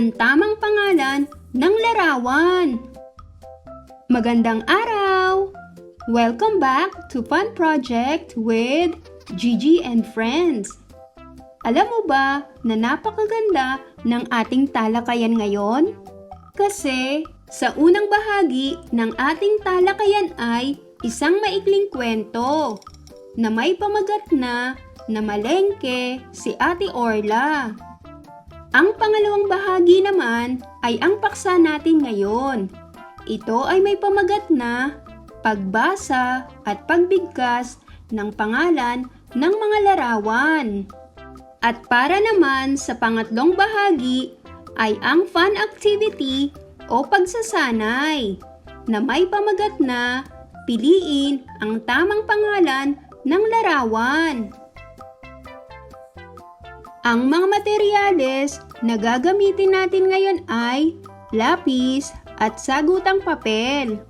ang tamang pangalan ng larawan. Magandang araw! Welcome back to Fun Project with Gigi and Friends. Alam mo ba na napakaganda ng ating talakayan ngayon? Kasi sa unang bahagi ng ating talakayan ay isang maikling kwento na may pamagat na na malengke si Ate Orla. Ang pangalawang bahagi naman ay ang paksa natin ngayon. Ito ay may pamagat na pagbasa at pagbigkas ng pangalan ng mga larawan. At para naman sa pangatlong bahagi ay ang fun activity o pagsasanay na may pamagat na piliin ang tamang pangalan ng larawan. Ang mga materyales na gagamitin natin ngayon ay lapis at sagutang papel.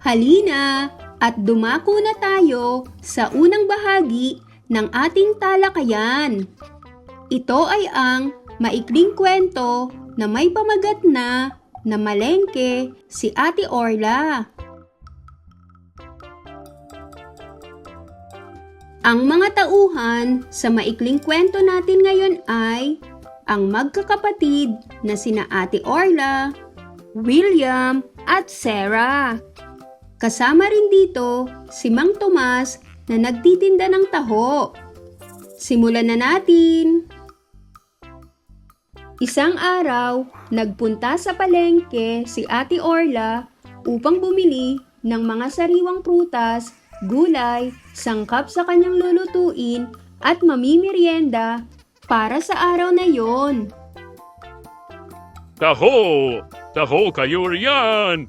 Halina at dumako na tayo sa unang bahagi ng ating talakayan. Ito ay ang maikling kwento na may pamagat na na malengke si Ate Orla. Ang mga tauhan sa maikling kwento natin ngayon ay ang magkakapatid na sina Ate Orla, William at Sarah. Kasama rin dito si Mang Tomas na nagtitinda ng taho. Simulan na natin! Isang araw, nagpunta sa palengke si Ate Orla upang bumili ng mga sariwang prutas, gulay, sangkap sa kanyang lulutuin at mamimerienda para sa araw na yon. Taho! Taho kayo riyan!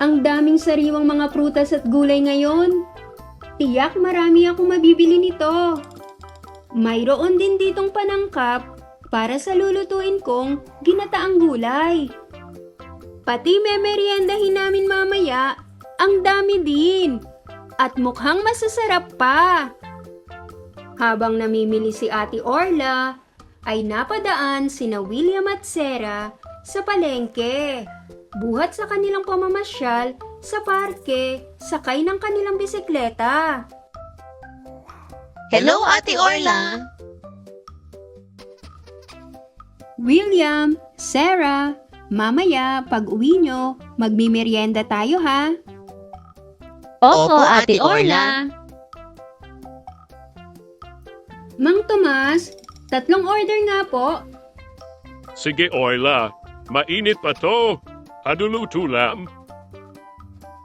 Ang daming sariwang mga prutas at gulay ngayon. Tiyak marami akong mabibili nito. Mayroon din ditong panangkap para sa lulutuin kong ginataang gulay. Pati memeryendahin namin mamaya, ang dami din. At mukhang masasarap pa. Habang namimili si Ate Orla, ay napadaan sina William at Sarah sa palengke. Buhat sa kanilang pamamasyal sa parke, sakay ng kanilang bisikleta. Hello, Ate Orla! William, Sarah, mamaya pag uwi nyo, magmimerienda tayo ha. Opo, Ate Orla. Mang Tomas, tatlong order nga po. Sige Orla, mainit pa to. Aduluto lang.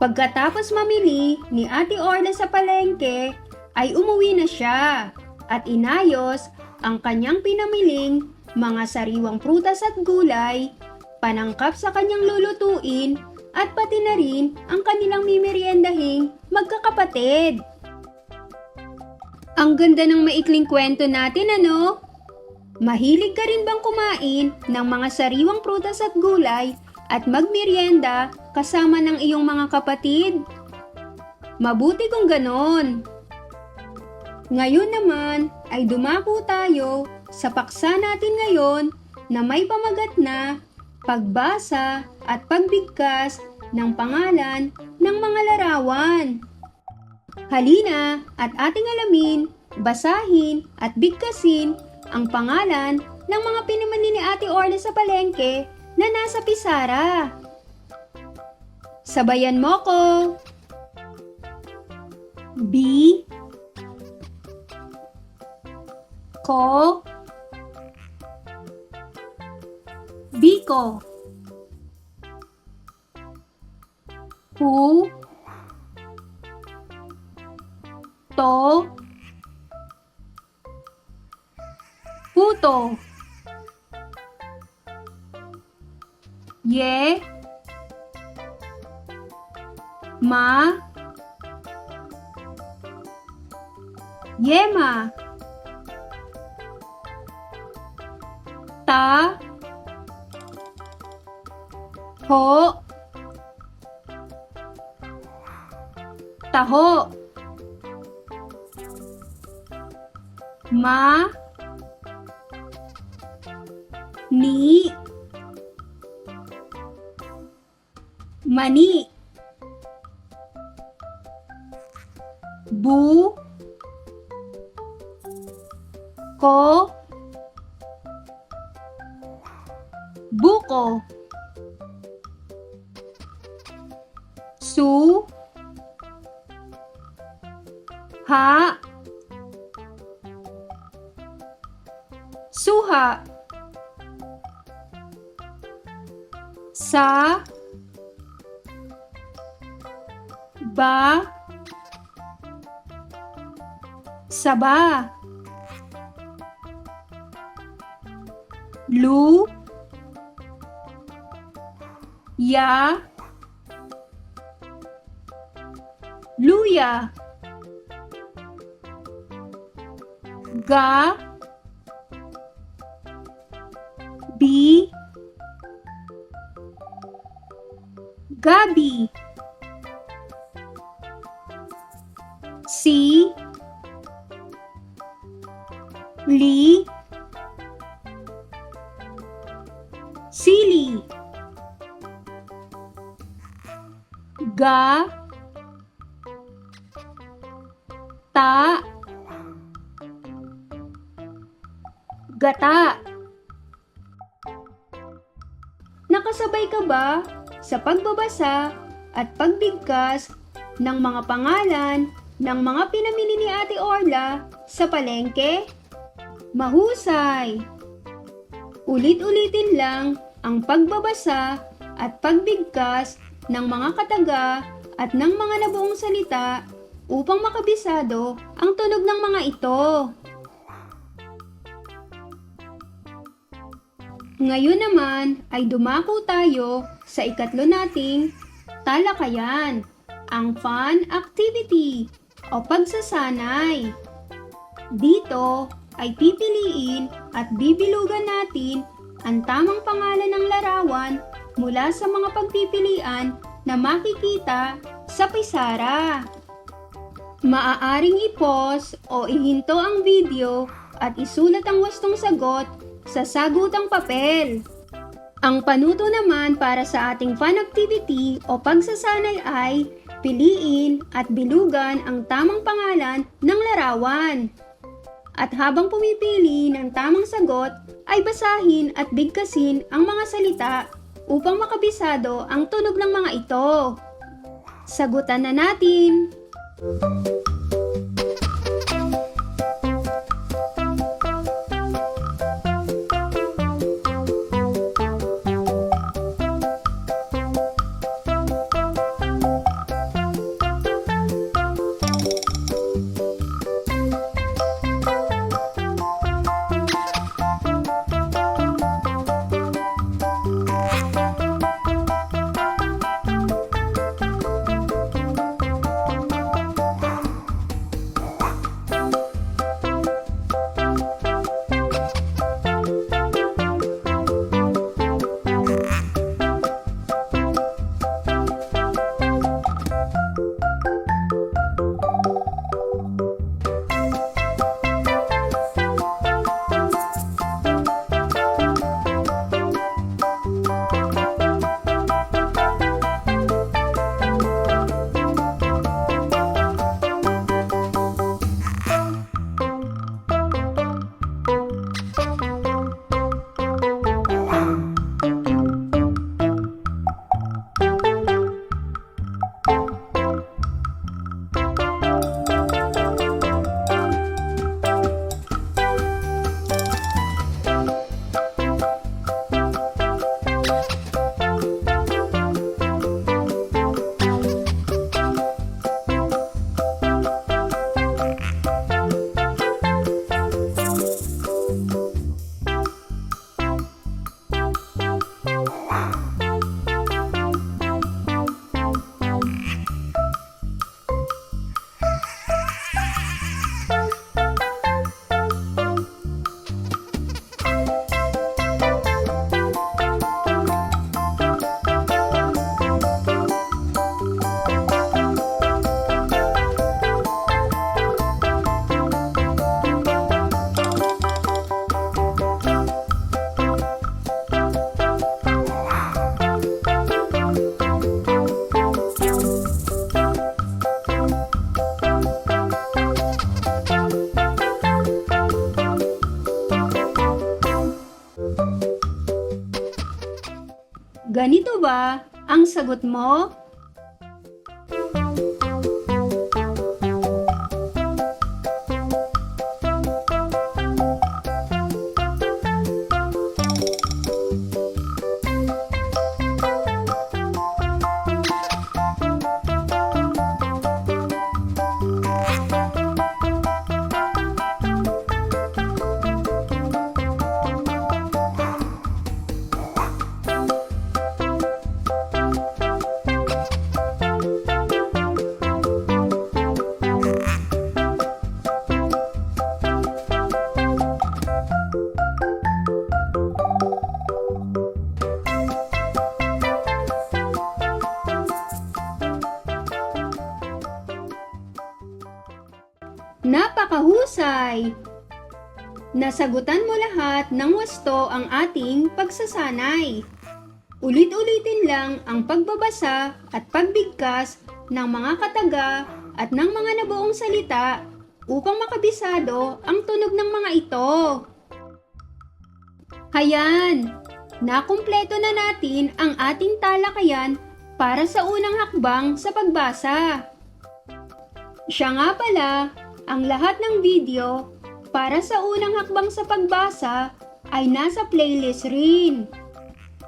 Pagkatapos mamili ni Ate Orla sa palengke, ay umuwi na siya at inayos ang kanyang pinamiling mga sariwang prutas at gulay, panangkap sa kanyang lulutuin at pati na rin ang kanilang mimeriendahing magkakapatid. Ang ganda ng maikling kwento natin ano? Mahilig ka rin bang kumain ng mga sariwang prutas at gulay at magmerienda kasama ng iyong mga kapatid? Mabuti kung ganon. Ngayon naman ay dumako tayo sa paksa natin ngayon na may pamagat na pagbasa at pagbigkas ng pangalan ng mga larawan. Halina at ating alamin, basahin at bigkasin ang pangalan ng mga pinamali ni Ate Orla sa palengke na nasa pisara. Sabayan mo ko. B Ko Biko. Pu To? Puto. Ye? Ma? Yema. Ta Ho Taho Ma Ni. Mani. Bu. Ko. Buko. Su. Ha. Suha. Sa. Ba. Saba. Lu. Ya. Luya. Ga. Bi. Gabi. Si. Li. Sili. Ga. Ta. Gata. Nakasabay ka ba sa pagbabasa at pagbigkas ng mga pangalan ng mga pinamili ni Ate Orla sa palengke? Mahusay! Ulit-ulitin lang ang pagbabasa at pagbigkas ng mga kataga at ng mga nabuong salita upang makabisado ang tunog ng mga ito. Ngayon naman ay dumako tayo sa ikatlo nating talakayan, ang fun activity o pagsasanay. Dito ay pipiliin at bibilugan natin ang tamang pangalan ng larawan mula sa mga pagpipilian na makikita sa pisara. Maaaring i-pause o ihinto ang video at isulat ang wastong sagot sa sagutang papel. Ang panuto naman para sa ating fun activity o pagsasanay ay piliin at bilugan ang tamang pangalan ng larawan. At habang pumipili ng tamang sagot, ay basahin at bigkasin ang mga salita upang makabisado ang tunog ng mga ito. Sagutan na natin! Thank you. Ganito ba ang sagot mo? Napakahusay! Nasagutan mo lahat ng wasto ang ating pagsasanay. Ulit-ulitin lang ang pagbabasa at pagbigkas ng mga kataga at ng mga nabuong salita upang makabisado ang tunog ng mga ito. Hayan! Nakumpleto na natin ang ating talakayan para sa unang hakbang sa pagbasa. Siya nga pala, ang lahat ng video para sa unang hakbang sa pagbasa ay nasa playlist rin.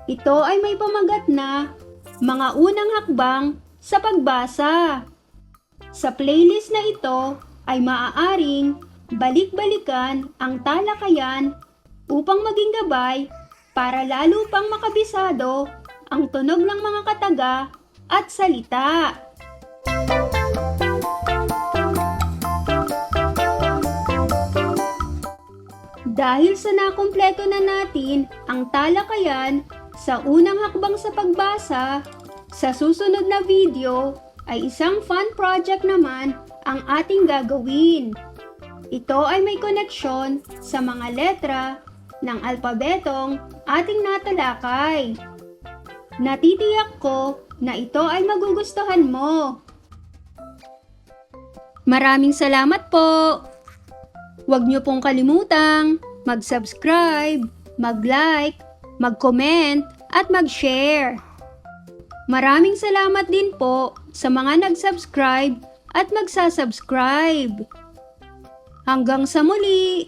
Ito ay may pamagat na mga unang hakbang sa pagbasa. Sa playlist na ito ay maaaring balik-balikan ang talakayan upang maging gabay para lalo pang makabisado ang tunog ng mga kataga at salita. Dahil sa nakumpleto na natin ang talakayan sa unang hakbang sa pagbasa, sa susunod na video ay isang fun project naman ang ating gagawin. Ito ay may koneksyon sa mga letra ng alpabetong ating natalakay. Natitiyak ko na ito ay magugustuhan mo. Maraming salamat po! Huwag niyo pong kalimutang mag-subscribe, mag-like, mag-comment, at mag-share. Maraming salamat din po sa mga nag-subscribe at magsasubscribe. Hanggang sa muli!